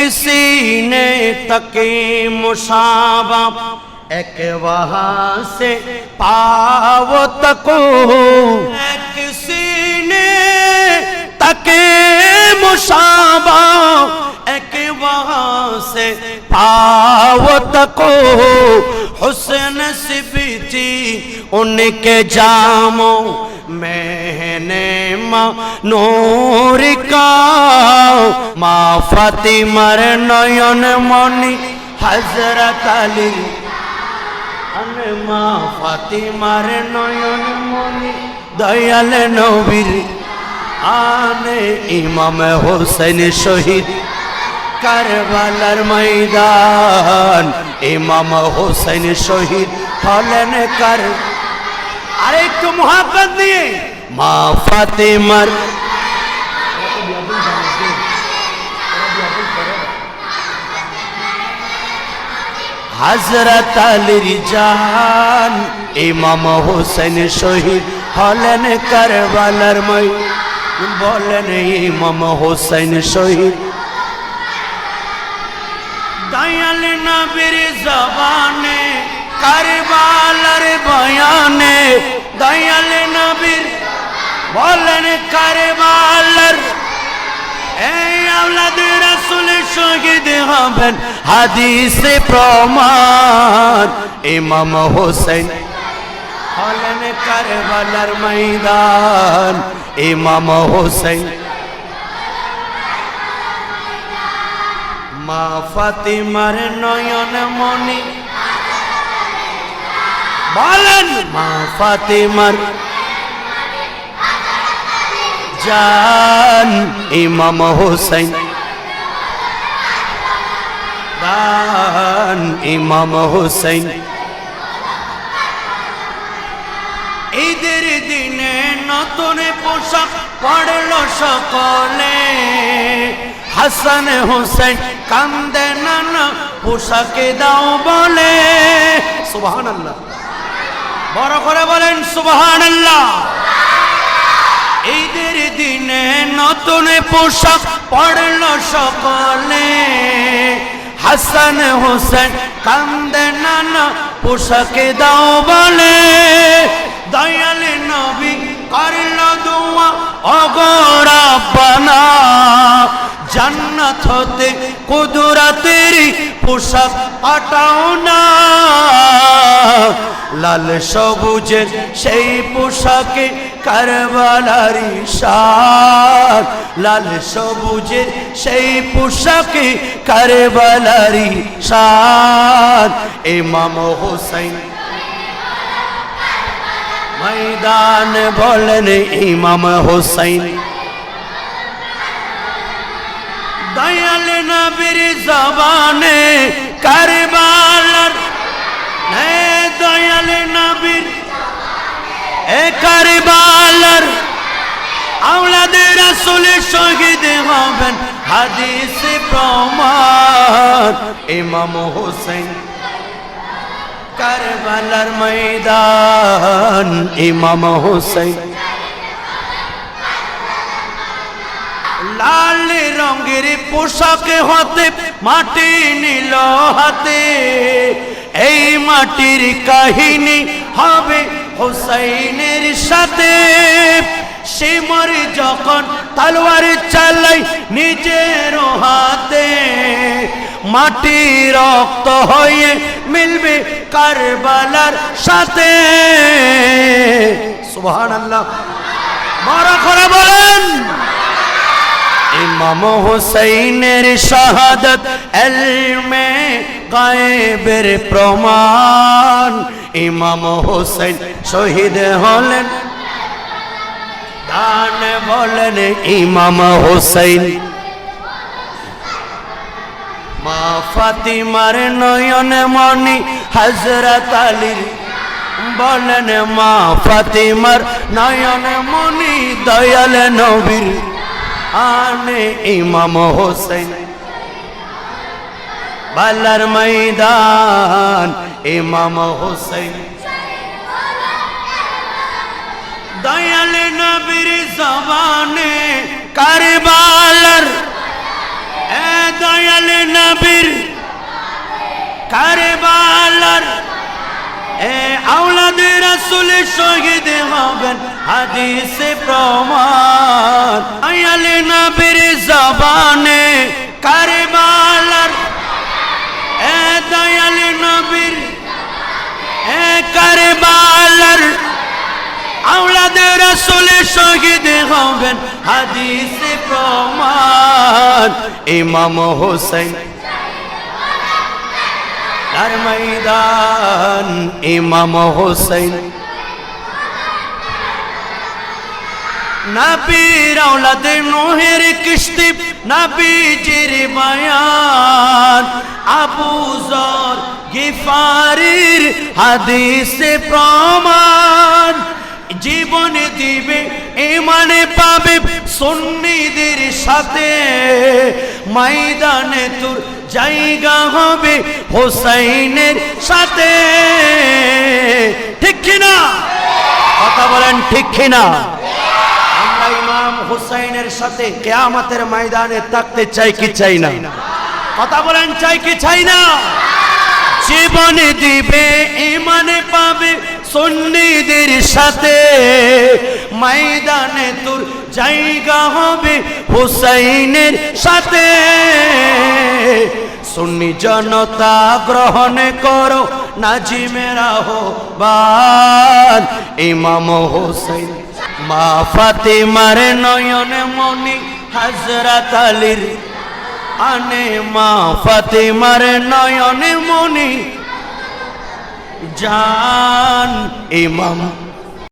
सीने तक मुशाबा एक वहां से पाव तको एक सीने तक मुशाबा एक वहां से पाव तको हुसन सिफती उनके जामो मैंने माँ নেমা নোরিকা মা ফাতিমার নয়ন মনি হজরত আলী মা ফাতিমার নয়ন মনি দয়াল নবীর আনে ইমাম হোসেন শহীদ কারবালার ময়দান ইমাম হোসেন শহীদ হলেন কার আরেকটু মহাব্বত দিয়ে মা ফাতিমার হজরত আলীর জান ইমাম হোসেন শহীদ হলেন কারবালার মই, বলেন ইমাম হোসেন শহীদ। দয়াল নবীর জবানে কারবালার বয়ানে দয়াল নবীর বলেন কারবালার। এই আওলাদ রাসূল শহীদ হবেন, হাদিসে প্রমাণ, ইমাম হোসেন। হলেন কারবালার ময়দান, ইমাম হোসেন। মা ফাতিমার নয়ন মনি বলেন মা ফাতিমার জান, ইমাম হোসেন দান, ইমাম হোসেন ঈদের দিনে নতুন পোশাক পড়ল সকলে। হাসান হোসেন কান্দে নানা পোশাকে দাও বলে। সুবহান বড় করে বলেন সুবহান আল্লাহ ঈদের দিনে নতুন পোশাক পড়ল সকলে। হাসান হোসেন কান্দে নানা পোশাকে দাও বলে। দয়াল নবী করল দোয়া অগরা বানা জান্নাত হতে কুদরতের পোশাক পাঠাও না। লাল সবুজের সেই পোশাকে কারবালারি শাক লাল সবুজের সেই পোশাকে কারবালারি শাক ইমাম হোসেন ময়দান বলেন, ইমাম হোসেন দয়াল নবীর জবানে কারবালার হে দয়াল নবীর এ কারবালার আওলাদে রাসূল শহীদ হবেন হাদিসে প্রমাণ। ইমাম হোসেন কারবালার ময়দান। ইমাম হোসেন লাল রঙের পোশাক হতে, মাটি নিল হাতে। এই মাটির কাহিনী হবে হোসাইনের সাথে সে মরে যখন তালোয়ার চালাই নিজের হাতে মাটি রক্ত হয়ে মিলবে কারবালার সাথে। সুবহানাল্লাহ। বড় করে বলেন। ইমাম হুসাইনের শাহাদত এলমে গায়েবের প্রমাণ। ইমাম হুসাইন শহীদ হলেন, দান বলেন ইমাম হুসাইন। মা ফাতিমার নয়ন মণি হজরত আলীর বলেন, মা ফাতিমার নয়ন মণি দয়াল নবীর আনে ইমাম হোসেন। বালার ময়দান ইমাম হোসেন। দয়াল নবীর জবানে কারবালার, এ দয়াল নবীর কারবালার, এ আওলাদ রাসূল শহীদ হবেন হাদিসে প্রমাণ। নবীর জবানে কারবালার, এ দয়াল নবীর, এ কারবালার। আওলাদের রাসূলে শহীদ হবেন, হাদিসে প্রমাণ। ইমাম হোসেন তার ময়দান, ইমাম হোসেন নবীর আওলাদ নোহের কিস্তি নবীজির বয়ান। আবু জর গিফারির হাদিসে প্রমাণ। জীবন দিবে ইমানে পাবে সুন্নিদের সাথে। ময়দানে তোর জায়গা হবে হোসাইনের সাথে। ঠিক কিনা? কথা বলেন ঠিক কিনা? হুসাইনের সাথে কেয়ামতের ময়দানে থাকতে চাই কি চাই না? কথা বলেন, চাই কি চাই না? জীবনে দিবে ইমানে পাবে সন্নিদের সাথে। ময়দানে তোর জায়গা হবে হুসাইনের সাথে। সুন্নি জনতা গ্রহণ করো, নাজিমেরা হো বাদ ইমাম হোসেন। মা ফাতেমার নয়ন মনি হজরত আলীর আনে মা ফাতেমার নয়ন মনি জান ইমাম